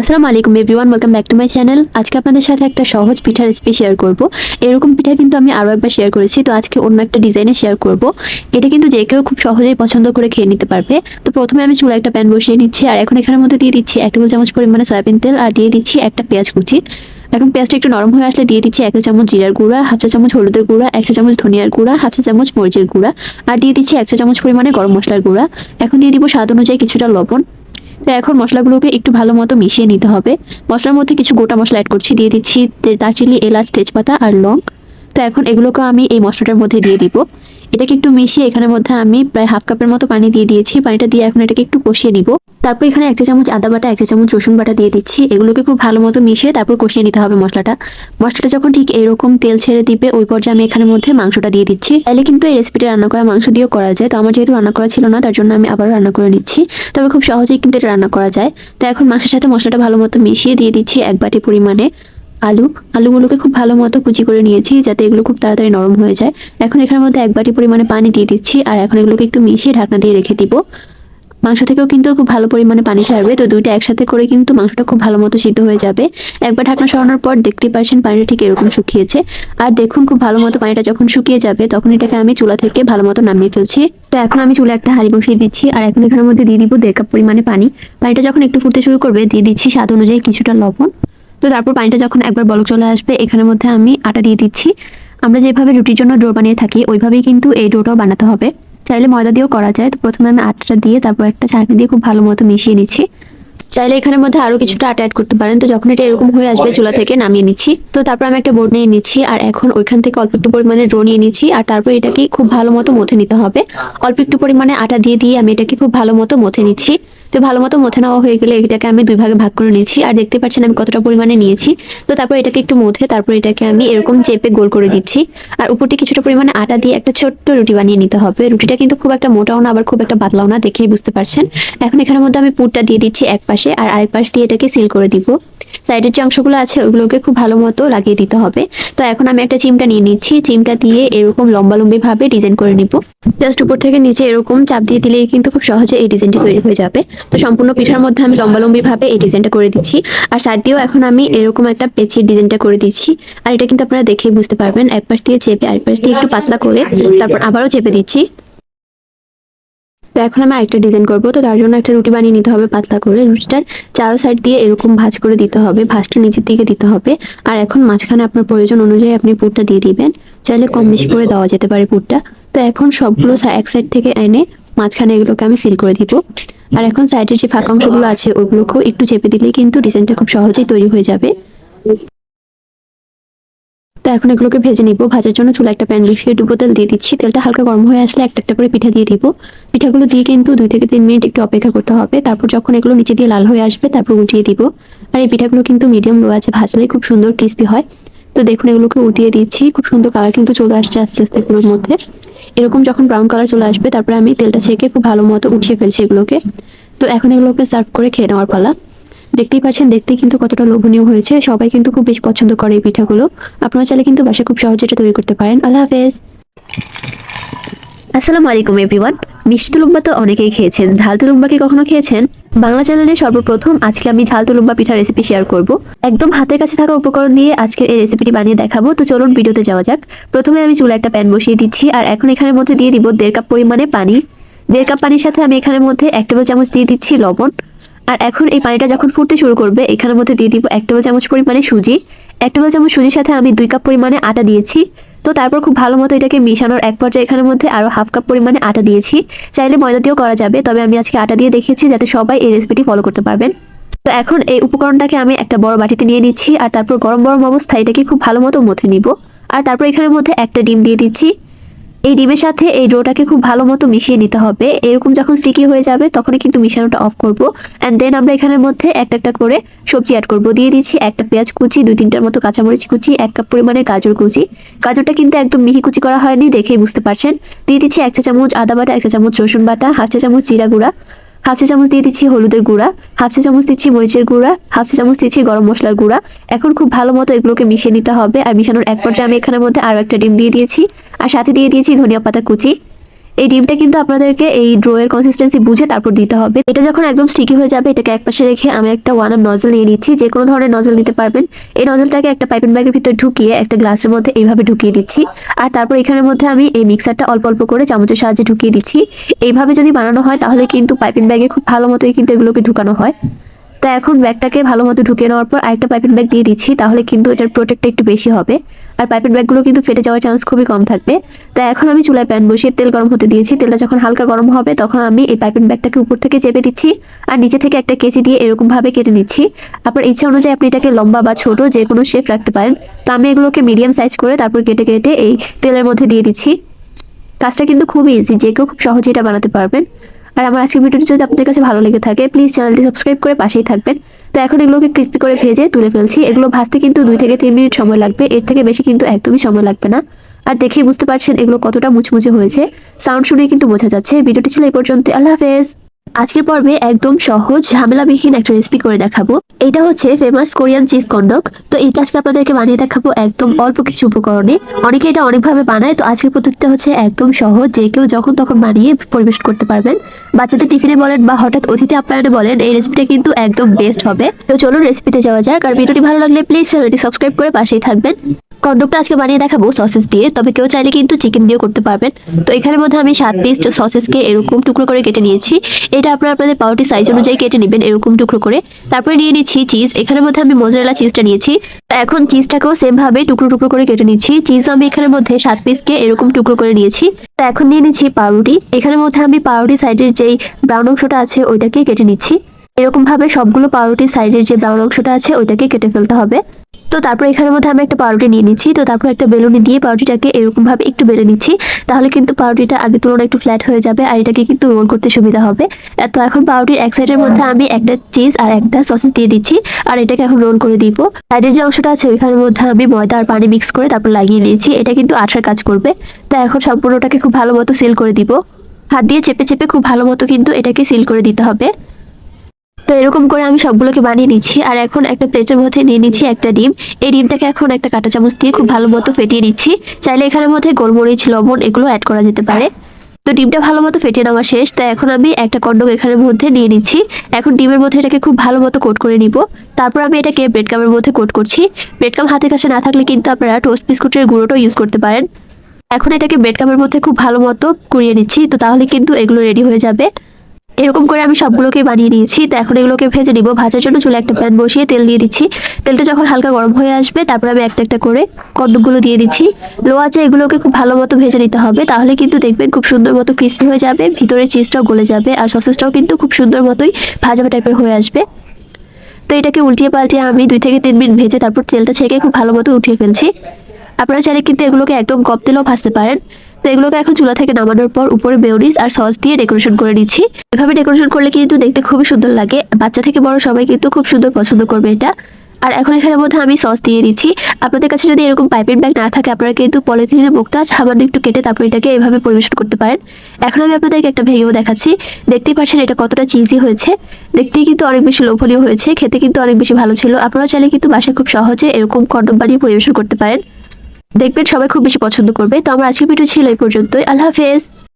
আসসালামু আলাইকুম everyone welcome back to my channel আজকে আপনাদের সাথে একটা সহজ পিঠার রেসিপি শেয়ার করব। এরকম পিঠা কিন্তু আমি আরও একবার শেয়ার করেছি, তো আজকে অন্য একটা ডিজাইনে শেয়ার করব। এটা কিন্তু যে কেউ খুব সহজেই পছন্দ করে খেয়ে নিতে পারবে। তো প্রথমে আমি চুলা একটা প্যান বসিয়ে নিচ্ছি, আর এখন এখানের মধ্যে দিয়ে দিচ্ছি এক টেবিল চামচ পরিমাণে সয়াবিন তেল, আর দিয়ে দিচ্ছি একটা পেঁয়াজ কুচি। এখন পেঁয়াজটা একটু নরম হয়ে আসলে দিয়ে দিচ্ছি এক চামচ জিরার গুঁড়া, হাফ চা চামচ হলুদের গুঁড়া, এক চা চামচ ধনিয়ার গুঁড়া, হাফ চা চামচ মরিচের গুঁড়া, আর দিয়ে দিচ্ছি এক চা চামচ পরিমাণে গরম মশলার গুঁড়া। এখন দিয়ে দিব স্বাদ অনুযায়ী কিছুটা লবণ। তো এখন মশলাগুলোকে একটু ভালো মতো মিশিয়ে নিতে হবে। মশলার মধ্যে কিছু গোটা মশলা অ্যাড করছি, দিয়ে দিচ্ছি দারচিনি, এলাচ, তেজপাতা আর লং। তো এখন এগুলোকে আমি এই মশলাটার মধ্যে দিয়ে দিব। এটাকে একটু মিশিয়ে এখানের মধ্যে আমি প্রায় হাফ কাপের মতো পানি দিয়ে দিয়েছি। পানিটা দিয়ে এখন এটাকে একটু কষিয়ে নিব। তারপর এখানে এক চা চামচ আদা বাটা, এক চা চামচ রসুন বাটা দিয়ে দিচ্ছি। এগুলোকে খুব ভালো মতো মিশিয়ে তারপর কষিয়ে নিতে হবে মশলাটা। মশলাটা যখন ঠিক এরকম তেল ছেড়ে দিবে, ওই পর্যায়ে আমি এখানের মধ্যে মাংসটা দিয়ে দিচ্ছি। তাহলে কিন্তু এই রেসিপিটা রান্না করা মাংস দিয়েও করা যায়। তো আমার যেহেতু রান্না করা ছিল না, তার জন্য আমি আবার রান্না করে নিচ্ছি। তবে খুব সহজেই কিন্তু এটা রান্না করা যায়। তো এখন মাংসের সাথে মশলাটা ভালো মতো মিশিয়ে দিয়ে দিচ্ছি এক বাটি পরিমাণে আলু। আলুগুলোকে খুব ভালো মতো কুচি করে নিয়েছি, যাতে এগুলো খুব তাড়াতাড়ি নরম হয়ে যায়। এখন এখানের মধ্যে এক বাটি পরিমাণে পানি দিয়ে দিচ্ছি, আর এখন এগুলোকে একটু মিশিয়ে ঢাকনা দিয়ে রেখে দিব। মাংস থেকেও কিন্তু খুব ভালো পরিমাণে পানি ছাড়বে। তো দুইটা একসাথে করে কিন্তু মাংসটা খুব ভালো মতো সিদ্ধ হয়ে যাবে। একবার ঢাকনা সরানোর পর দেখতে পারছেন পানিটা ঠিক এরকম শুকিয়েছে। আর দেখুন খুব ভালো মতো পানিটা যখন শুকিয়ে যাবে, তখন এটাকে আমি চুলা থেকে ভালো মতো নামিয়ে ফেলছি। তো এখন আমি চুলা একটা হাঁড়ি বসিয়ে দিচ্ছি আর এখন এখানের মধ্যে দিয়ে দিব দেড় কাপ পরিমাণে পানি। পানিটা যখন একটু ফুটতে শুরু করবে, দিয়ে দিচ্ছি স্বাদ অনুযায়ী কিছুটা লবণ। তো তারপর পানিটা যখন একবার বলক চলে আসবে, এখানের মধ্যে আমি আটা দিয়ে দিচ্ছি। আমরা যেভাবে রুটির জন্য ডো বানিয়ে থাকি, ওইভাবেই কিন্তু এই ডোটাও বানাতে হবে। চাইলে ময়দা দিয়েও করা যায়। তো প্রথমে আমি আটাটা দিয়ে তারপর একটা ছাঁকনি দিয়ে খুব ভালো মতো মিশিয়ে নিচ্ছি। চাইলে এখানের মধ্যে আরও কিছুটা আটা অ্যাড করতে পারেন। তো যখন এটা এরকম হয়ে আসবে চুলা থেকে নামিয়ে নিচ্ছি। তো তারপর আমি একটা বোর্ড নিয়ে নিচ্ছি আর এখন ওইখান থেকে অল্প একটু পরিমাণে ডো নিয়ে নিচ্ছি আর তারপর এটাকে খুব ভালো মতো মথে নিতে হবে। অল্প একটু পরিমাণে আটা দিয়ে দিয়ে আমি এটাকে খুব ভালো মতো মথে নিচ্ছি। তো ভালো মতো মথে নেওয়া হয়ে গেলে এটাকে আমি দুই ভাগে ভাগ করে নিচ্ছি আর দেখতে পাচ্ছেন আমি কতটা পরিমাণে নিয়েছি। তো তারপর এটাকে একটু মথে, তারপর এটাকে আমি এরকম চেপে গোল করে দিচ্ছি। আর উপর দিয়ে কিছুটা পরিমাণে আটা দিয়ে একটা ছোট্ট রুটি বানিয়ে নিতে হবে। রুটিটা কিন্তু খুব একটা মোটাও না, আবার খুব একটা পাতলাও না, দেখেই বুঝতে পারছেন। এখন এখানের মধ্যে আমি পুরটা দিয়ে দিচ্ছি এক পাশে, আর আরেক পাশ দিয়ে এটাকে সিল করে দিব। সাইডের যে অংশগুলো আছে ওগুলোকে খুব ভালো মতো লাগিয়ে দিতে হবে। তো এখন আমি একটা চিমটা নিয়ে নিচ্ছি। চিমটা দিয়ে এরকম লম্বা লম্বি ভাবে ডিজাইন করে নিব। জাস্ট উপর থেকে নিচে এরকম চাপ দিয়ে দিলেই কিন্তু খুব সহজে এই ডিজাইনটি তৈরি হয়ে যাবে। তো সম্পূর্ণ পিঠার মধ্যে আমি লম্বালম্বিভাবে এই ডিজাইনটা করে দিচ্ছি। আর সাইড দিয়েও এখন আমি এরকম একটা পেঁচির ডিজাইনটা করে দিচ্ছি। আর এটা কিন্তু আপনারা দেখেই বুঝতে পারবেন, এক পাশ দিয়ে চেপে আরেক পাশ দিয়ে একটু পাতলা করে তারপর আবারও চেপে দিচ্ছি। তো এখন আমি আরেকটা ডিজাইন করব। তো তার জন্য একটা রুটি বানিয়ে নিতে হবে পাতলা করে। রুটিটার চারো সাইড দিয়ে এরকম ভাজ করে দিতে হবে, ভাঁজটা নিচের দিকে দিতে হবে। আর এখন মাঝখানে আপনার প্রয়োজন অনুযায়ী আপনি পুরটা দিয়ে দিবেন। চাইলে কম বেশি করে দেওয়া যেতে পারে পুরটা। তো এখন সবগুলো এক সাইড থেকে এনে মাঝখানে এগুলোকে আমি সিল করে দিব। আর এখন সাইডের যে ফাঁকা অংশগুলো আছে, ওগুলোকেও একটু চেপে দিলেই কিন্তু ডিজাইনটা খুব সহজেই তৈরি হয়ে যাবে। তো এখন এগুলোকে ভেজে নিব। ভাজার জন্য চুলা একটা প্যান বসিয়ে ডুবো তেল দিয়ে দিচ্ছি। তেলটা হালকা গরম হয়ে আসলে একটা একটা করে পিঠা দিয়ে দিব। পিঠাগুলো দিয়ে কিন্তু দুই থেকে তিন মিনিট একটু অপেক্ষা করতে হবে। তারপর যখন এগুলো নিচে দিয়ে লাল হয়ে আসবে, তারপর উল্টিয়ে দিব। আর এই পিঠাগুলো কিন্তু মিডিয়াম লো আছে ভাজলে খুব সুন্দর ক্রিস্পি হয়। তো দেখুন, এগুলোকে উঠিয়ে দিচ্ছি। খুব সুন্দর কালার কিন্তু চলে আসছে আস্তে আস্তে এগুলোর মধ্যে। এরকম যখন ব্রাউন কালার চলে আসবে, তারপরে আমি তেলটা ছেঁকে খুব ভালো মতো উঠিয়ে ফেলছি এগুলোকে। তো এখন এগুলোকে সার্ভ করে খেয়ে নেওয়ার পালা। দেখতেই পাচ্ছেন দেখতে কিন্তু কতটা লোভনীয় হয়েছে। সবাই কিন্তু খুব বেশি পছন্দ করে এই পিঠাগুলো। আপনারা চাইলে কিন্তু বাসায় খুব সহজে এটা তৈরি করতে পারেন। আল্লাহ হাফেজ। আসসালামু আলাইকুম এভরিওয়ান মিষ্টি লুম্বা তো অনেকেই খেয়েছেন। ঝাল তুলুম্বা কি কখনো খেয়েছেন? বাংলা চ্যানেলে সর্বপ্রথম আজকে আমি ঝাল তুলুম্বা পিঠা রেসিপি শেয়ার করব। একদম হাতের কাছে থাকা উপকরণ দিয়ে আজকের এই রেসিপিটি বানিয়ে দেখাবো। তো চলুন ভিডিওতে যাওয়া যাক। প্রথমে আমি চুলা একটা প্যান বসিয়ে দিচ্ছি আর এখন এখানের মধ্যে দিয়ে দিব দেড় কাপ পরিমাণে পানি। দেড় কাপ পানির সাথে আমি এখানের মধ্যে এক টেবিল চামচ দিয়ে দিচ্ছি লবণ। আর এখন এই পানিটা যখন ফুটতে শুরু করবে, এখানের মধ্যে দিয়ে দিব এক টেবিল চামচ পরিমাণে সুজি। এক টেবিল চামচ সুজির সাথে আমি দুই কাপ পরিমাণে আটা দিয়েছি। তো তারপর খুব ভালো মতো এটাকে মিশানোর এক পর্যায়ে এখানের মধ্যে আরও হাফ কাপ পরিমাণে আটা দিয়েছি। চাইলে ময়দা দিয়েও করা যাবে, তবে আমি আজকে আটা দিয়ে দেখিয়েছি যাতে সবাই এই রেসিপিটি ফলো করতে পারবেন। তো এখন এই উপকরণটাকে আমি একটা বড় বাটিতে নিয়ে নিচ্ছি, আর তারপর গরম গরম অবস্থায় এটাকে খুব ভালো মতো মথে নিব। আর তারপর এখানের মধ্যে একটা ডিম দিয়ে দিচ্ছি। এই ডিমের সাথে এই ডোটাকে খুব ভালো মতো মিশিয়ে নিতে হবে। এরকম যখন স্টিকি হয়ে যাবে, তখনই কিন্তু মিশানোটা অফ করব। অ্যান্ড দেন আমরা এখানের মধ্যে একটা একটা করে সবজি অ্যাড করব। দিয়ে দিচ্ছি একটা পেঁয়াজ কুচি, দুই তিনটার মতো কাঁচামরিচ কুচি, এক কাপ পরিমাণে গাজর কুচি। গাজরটা কিন্তু একদম মিহি কুচি করা হয়নি, দেখেই বুঝতে পারছেন। দিয়ে দিচ্ছি এক চা চামচ আদা বাটা, এক চা চামচ রসুন বাটা, হাফ চা চামচ জিরা গুঁড়া। হাফ চা চামচ দিয়ে দিচ্ছি হলুদের গুঁড়া, হাফ চা চামচ দিচ্ছি মরিচের গুঁড়া, হাফ চা চামচ দিচ্ছি গরম মশলার গুঁড়া। এখন খুব ভালো মতো এগুলোকে মিশিয়ে নিতে হবে। আর মিশানোর এক পর্যায়ে আমি এখানের মধ্যে আরও একটা ডিম দিয়ে দিয়েছি। আর সাথে দিয়ে দিয়েছি ধনিয়া পাতা কুচি। এই ডিমটা কিন্তু আপনাদেরকে এই ড্রোয়ের কনসিস্টেন্সি বুঝে তারপর দিতে হবে। এটা যখন একদম স্টিকি হয়ে যাবে, এটাকে একপাশে রেখে আমি একটা ওয়ান আপ নজল নিয়ে নিচ্ছি। যে কোনো ধরনের নজল নিতে পারবেন। এই নজলটাকে একটা পাইপিং ব্যাগের ভিতরে ঢুকিয়ে একটা গ্লাসের মধ্যে এইভাবে ঢুকিয়ে দিচ্ছি। আর তারপর এখানের মধ্যে আমি এই মিক্সারটা অল্প অল্প করে চামচের সাহায্যে ঢুকিয়ে দিচ্ছি। এইভাবে যদি বানানো হয়, তাহলে কিন্তু পাইপিং ব্যাগে খুব ভালো মতোই কিন্তু এগুলোকে ঢুকানো হয়। তো এখন ব্যাগটাকে ভালো মতো ঢুকিয়ে নেওয়ার পর আরেকটা পাইপিং ব্যাগ দিয়ে দিচ্ছি, তাহলে কিন্তু এটার প্রোটেক্টটা একটু বেশি হবে। আর পাইপের ব্যাগগুলো কিন্তু ফেটে যাওয়ার চান্স খুবই কম থাকবে। তো এখন আমি চুলায় প্যান বসিয়ে তেল গরম হতে দিয়েছি। তেলটা যখন হালকা গরম হবে, তখন আমি এই পাইপের ব্যাগটাকে উপর থেকে চেপে দিচ্ছি আর নিচে থেকে একটা কেচি দিয়ে এরকমভাবে কেটে নিচ্ছি। আপনার ইচ্ছা অনুযায়ী আপনি এটাকে লম্বা বা ছোট যে কোনো শেপ রাখতে পারেন। তো আমি এগুলোকে মিডিয়াম সাইজ করে তারপর কেটে কেটে এই তেলের মধ্যে দিয়ে দিচ্ছি। কাজটা কিন্তু খুবই ইজি যে কেউ খুব সহজে এটা বানাতে পারবেন। আর আমার আজকের ভিডিওটি যদি আপনাদের কাছে ভালো লেগে থাকে প্লিজ চ্যানেলটি সাবস্ক্রাইব করে পাশেই থাকবেন। তো এখন এগুলোকে ক্রিস্পি করে ভেজে তুলে ফেলছি। এগুলো ভাজতে কিন্তু দুই থেকে তিন মিনিট সময় লাগবে। এর থেকে বেশি কিন্তু একদমই সময় লাগবে না। আর দেখেই বুঝতে পারছেন এগুলো কতটা মুচমুচে হয়েছে। সাউন্ড শুনে কিন্তু বোঝা যাচ্ছে। ভিডিওটি ছিল এই পর্যন্ত আল্লাহ হাফেজ। আজকের পর্বে একদম সহজ, ঝামেলাবিহীন একটা রেসিপি করে দেখাবো। এটা হচ্ছে ফেমাস কোরিয়ান চিজ কন্ডক তো এটা আজকে আপনাদেরকে বানিয়ে দেখাবো একদম অল্প কিছু উপকরণে। অনেকে এটা অনেকভাবে বানায়, তো আজকের পদ্ধতিটা হচ্ছে একদম সহজ। যে কেউ যখন তখন বানিয়ে পরিবেশন করতে পারবেন। বাচ্চাদের টিফিনে বলেন বা হঠাৎ অতিথি আপ্যায়নে বলেন, এই রেসিপিটা কিন্তু একদম বেস্ট হবে। তো চলুন রেসিপিতে যাওয়া যাক। আর ভিডিওটি ভালো লাগলে প্লিজ চ্যানেলটি সাবস্ক্রাইব করে পাশেই থাকবেন। কন্ডকটা আজকে বানিয়ে দেখাবো সসেস দিয়ে তবে কেউ চাইলে কিন্তু চিকেন দিয়েও করতে পারবেন। তো এখানের মধ্যে আমি সাত পিস সসেসকে এরকম টুকরো করে কেটে নিয়েছি। এটা আপনারা আপনাদের পাউটি সাইজ অনুযায়ী কেটে নেবেন এরকম টুকরো করে। তারপরে নিয়ে নিচ্ছি চিজ এখানের মধ্যে আমি মোজারেলা চিজটা নিয়েছি। তো এখন চিজটাকেও সেম ভাবে টুকরো টুকরো করে কেটে নিচ্ছি। চিজ আমি এখানের মধ্যে সাত পিসকে এরকম টুকরো করে নিয়েছি। তো এখন নিয়ে নিচ্ছি পাউরুটি। এখানের মধ্যে আমি পাউরুটি সাইডের যেই ব্রাউন অংশটা আছে ওইটাকে কেটে নিচ্ছি। এরকম ভাবে সবগুলো পাউরুটি সাইডের যে ব্রাউন অংশটা আছে ওইটাকে কেটে ফেলতে হবে। তো তারপর এখানের মধ্যে আমি একটা পাউরুটি নিয়ে নিচ্ছি। তো তারপর একটা বেলুনি দিয়ে পাউরুটিটাকে এরকম ভাবে একটু বেলে নিচ্ছি। তাহলে কিন্তু পাউরুটিটা আগের তুলনায় একটু ফ্ল্যাট হয়ে যাবে আর এটাকে কিন্তু রোল করতে সুবিধা হবে। তো এখন পাউরুটির এক সাইডের মধ্যে আমি একটা চিজ আর একটা সসেস দিয়ে দিচ্ছি। আর এটাকে এখন রোল করে দিব। সাইডের যে অংশটা আছে, ওইখানের মধ্যে আমি ময়দা আর পানি মিক্স করে তারপর লাগিয়ে নিয়েছি। এটা কিন্তু আঠার কাজ করবে। তো এখন সম্পূর্ণটাকে খুব ভালো মতো সিল করে দিব। হাত দিয়ে চেপে চেপে খুব ভালো মতো কিন্তু এটাকে সিল করে দিতে হবে। তো এরকম করে আমি সবগুলোকে বানিয়ে নিচ্ছি। আর এখন একটা প্লেটের মধ্যে নিয়ে নিচ্ছি একটা ডিম। এই ডিমটাকে এখন একটা কাঁটা চামচ দিয়ে খুব ভালো মতো ফেটিয়ে নিচ্ছি। চাইলে এখানের মধ্যে গোলমরিচ, লবণ এগুলো অ্যাড করা যেতে পারে। তো ডিমটা ভালো মতো ফেটিয়ে নেওয়া শেষ। তাই এখন আমি একটা কন্ডক এখানের মধ্যে নিয়ে নিচ্ছি। এখন ডিমের মধ্যে এটাকে খুব ভালো মতো কোট করে নিব। তারপর আমি এটাকে ব্রেড কামের মধ্যে কোট করছি। ব্রেড কাম হাতের কাছে না থাকলে কিন্তু আপনারা টোস্ট বিস্কুটের গুঁড়োটাও ইউজ করতে পারেন। এখন এটাকে ব্রেড কামের মধ্যে খুব ভালো মতো কুড়িয়ে নিচ্ছি। তো তাহলে কিন্তু এগুলো রেডি হয়ে যাবে। এরকম করে আমি সবগুলোকে বানিয়ে নিয়েছি। তো এখন এগুলোকে ভেজে নিব। ভাজার জন্য চুলে একটা প্যান বসিয়ে তেল দিয়ে দিচ্ছি। তেলটা যখন হালকা গরম হয়ে আসবে, তারপর আমি একটা একটা করে কন্ডকগুলো দিয়ে দিচ্ছি। লো আছে এগুলোকে খুব ভালো মতো ভেজে নিতে হবে। তাহলে কিন্তু দেখবেন খুব সুন্দর মতো ক্রিস্পি হয়ে যাবে ভিতরে চিজটাও গলে যাবে, আর সসেসটাও কিন্তু খুব সুন্দর মতোই ভাজা টাইপের হয়ে আসবে। তো এটাকে উল্টিয়ে পাল্টিয়ে আমি দুই থেকে তিন মিনিট ভেজে তারপর তেলটা ছেঁকে খুব ভালো মতো উঠিয়ে ফেলছি। আপনারা চাইলে কিন্তু এগুলোকে একদম কপ তেলেও ভাজতে পারেন। তো এগুলোকে এখন চুলা থেকে নামানোর পর উপরে মেয়োনিজ আর সস দিয়ে ডেকোরেশন করে নিচ্ছি। এভাবে ডেকোরেশন করলে কিন্তু দেখতে খুবই সুন্দর লাগে। বাচ্চা থেকে বড় সবাই কিন্তু খুব সুন্দর পছন্দ করবে এটা। আর এখন এখানের মধ্যে আমি সস দিয়ে দিচ্ছি। আপনাদের কাছে যদি এরকম পাইপের ব্যাগ না থাকে, আপনারা কিন্তু পলিথিনের মুখটা সামান্য একটু কেটে তারপর এটাকে এভাবে পরিবেশন করতে পারেন। এখন আমি আপনাদেরকে একটা ভেঙেও দেখাচ্ছি। দেখতেই পাচ্ছেন এটা কতটা চিজি হয়েছে। দেখতেই কিন্তু অনেক বেশি লোভনীয় হয়েছে। খেতে কিন্তু অনেক বেশি ভালো ছিল। আপনারা চাইলে কিন্তু বাসায় খুব সহজে এরকম কন্ডম বানিয়ে পরিবেশন করতে পারেন। দেখবেন সবাই খুব বেশি পছন্দ করবে। তো আমার আজকের ভিডিও ছিল এই পর্যন্তই। আল্লাহ হাফেজ।